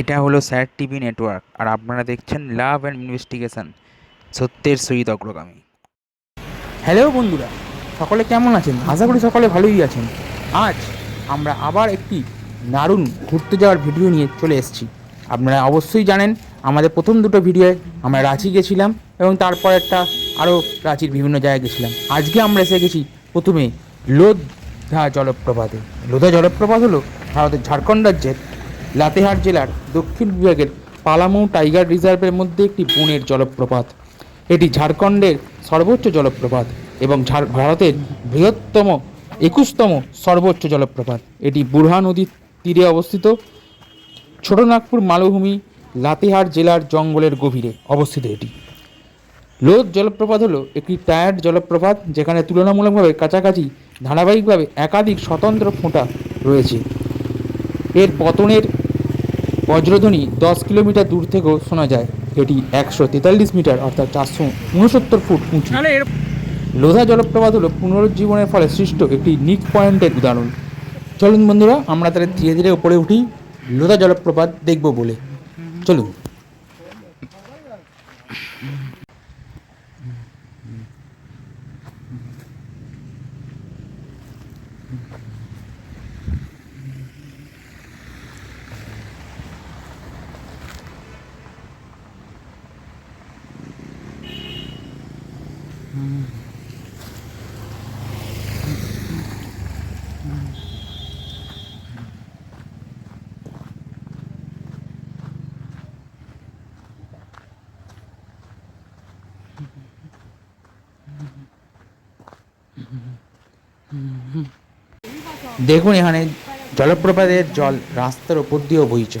এটা হলো sir TV network, আর আপনারা দেখছেন লাভ অ্যান্ড ইনভেস্টিগেশন, সত্যের সহিত অগ্রগামী। হ্যালো বন্ধুরা, সকলে কেমন আছেন? আশা করি সকলে ভালোই আছেন। আজ আমরা আবার একটি দারুণ ঘুরতে যাওয়ার ভিডিও নিয়ে চলে এসেছি। আপনারা অবশ্যই জানেন, আমাদের প্রথম দুটো ভিডিওয়ে আমরা রাঁচি গেছিলাম এবং তারপর একটা আরও রাঁচির বিভিন্ন জায়গায় গেছিলাম। আজকে আমরা এসে গেছি প্রথমে লোধা জলপ্রপাতে। লোধা জলপ্রপাত হলো ভারতের ঝাড়খণ্ড রাজ্যের লাতেহার জেলার দক্ষিণ বিভাগের পালামৌ টাইগার রিজার্ভের মধ্যে একটি বনের জলপ্রপাত। এটি ঝাড়খণ্ডের সর্বোচ্চ জলপ্রপাত এবং ভারতের বৃহত্তম, একুশতম সর্বোচ্চ জলপ্রপাত। এটি বুরহা নদীর তীরে অবস্থিত। ছোটনাগপুর মালভূমি লাতেহার জেলার জঙ্গলের গভীরে অবস্থিত এটি। লোধ জলপ্রপাত হলো একটি টায়ার্ড জলপ্রপাত যেখানে তুলনামূলকভাবে কাছাকাছি ধারাবাহিকভাবে একাধিক স্বতন্ত্র ফোঁটা রয়েছে। এর পতনের বজ্রধ্বনি দশ কিলোমিটার দূর থেকেও শোনা যায়। এটি একশো তেতাল্লিশ মিটার অর্থাৎ চারশো উনসত্তর ফুট উঁচু। লোধা জলপ্রপাত হল পুনরুজ্জীবনের ফলে সৃষ্ট একটি নিক পয়েন্টের উদাহরণ। চলুন বন্ধুরা আমরা তাহলে ধীরে ধীরে উপরে উঠি। লোধা জলপ্রপাত দেখব বলে। চলুন। দেখুন এখানে জলপ্রপাতের জল রাস্তার ওপর দিয়েও বইছে।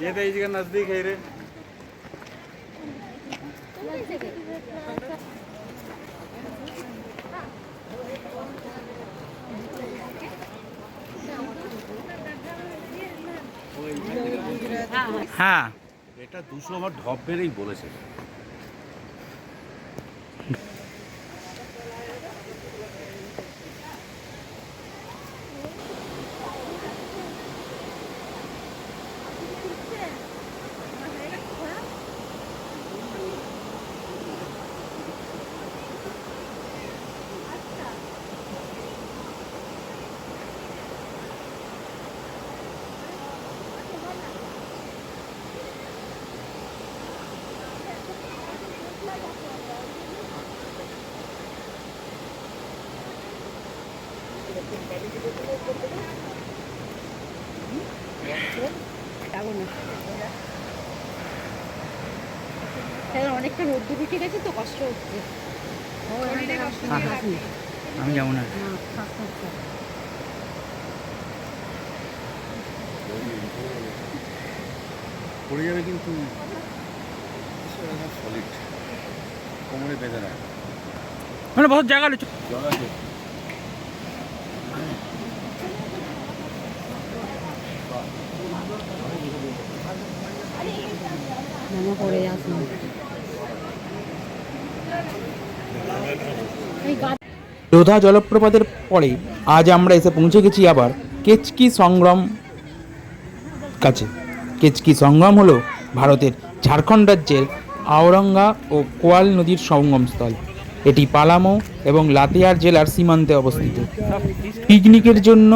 ये तो इसी का नजदीक है रे হ্যাঁ এটা দুশো আমার ঢপ বেড়েই বলেছে অনেকটা রোদ্দুর উঠে গেছে তো কষ্ট হচ্ছে। আমি যাব না। পড়ে যাবে কিন্তু সলিড কোমরে বেঁধে না মানে বহুত জায়গা জল আছে। নামা পড়ে যাস না। লোধা জলপ্রপাতের পরে আজ আমরা এসে পৌঁছে গেছি আবার কেচকি সংগ্রাম কাছে। কেচকি সংগ্রাম হলো ভারতের ঝাড়খণ্ড রাজ্যের আওরঙ্গা ও কোয়াল নদীর সঙ্গমস্থল। এটি পালামো এবং লাতিয়ার জেলার সীমান্তে অবস্থিত। পিকনিকের জন্য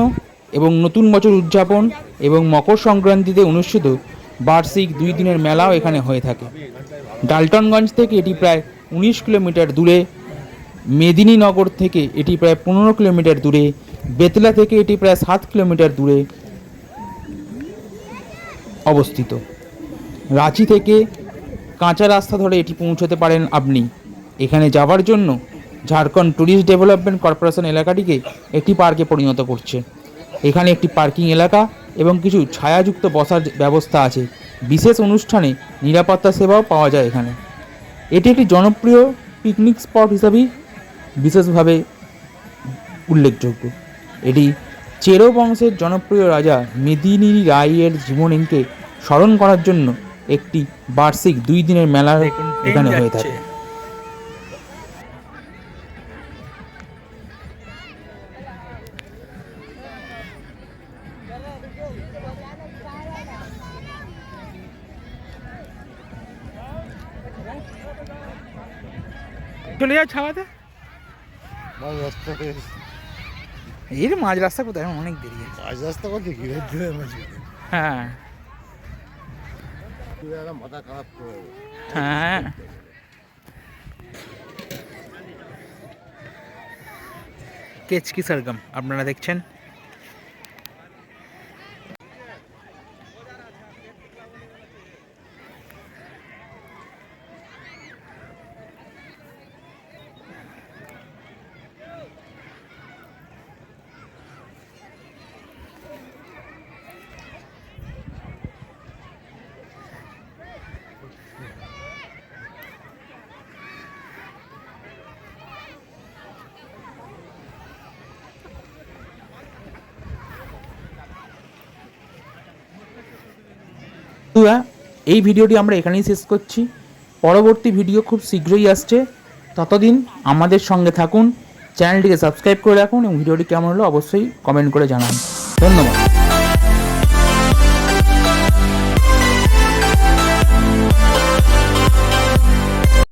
এবং নতুন বছর উদযাপন এবং মকর সংক্রান্তিতে অনুষ্ঠিত বার্ষিক দুই দিনের মেলাও এখানে হয়ে থাকে। ডালটনগঞ্জ থেকে এটি প্রায় উনিশ কিলোমিটার দূরে, মেদিনীনগর থেকে এটি প্রায় পনেরো কিলোমিটার দূরে, বেতলা থেকে এটি প্রায় সাত কিলোমিটার দূরে অবস্থিত। রাঁচি থেকে কাঁচা রাস্তা ধরে এটি পৌঁছতে পারেন আপনি। এখানে যাওয়ার জন্য ঝাড়খণ্ড ট্যুরিস্ট ডেভেলপমেন্ট কর্পোরেশন এলাকাটিকে একটি পার্কে পরিণত করছে। এখানে একটি পার্কিং এলাকা এবং কিছু ছায়াযুক্ত বসার ব্যবস্থা আছে। বিশেষ অনুষ্ঠানে নিরাপত্তা সেবাও পাওয়া যায় এখানে। এটি একটি জনপ্রিয় পিকনিক স্পট হিসাবেই বিশেষভাবে উল্লেখযোগ্য। এটি চেরো বংশের জনপ্রিয় রাজা মেদিনী রায়ের জীবনীকে স্মরণ করার জন্য একটি বার্ষিক দুই দিনের মেলা এখানে হয়ে থাকে। চলে যাও ছাওয়াতে। রাস্তাতে এর মাঝ রাস্তা কোথায়? অনেক দেরি। মাঝ রাস্তা করতে কি? হ্যাঁ। মাথা খারাপ হ্যাঁ। কেচকি সরগম আপনারা দেখছেন বন্ধুরা, এই ভিডিওটি আমরা এখানেই শেষ করছি। পরবর্তী ভিডিও খুব শীঘ্রই আসছে। ততদিন আমাদের সঙ্গে থাকুন, চ্যানেলটিকে সাবস্ক্রাইব করে রাখুন এবং ভিডিওটি কেমন হলো অবশ্যই কমেন্ট করে জানান। ধন্যবাদ।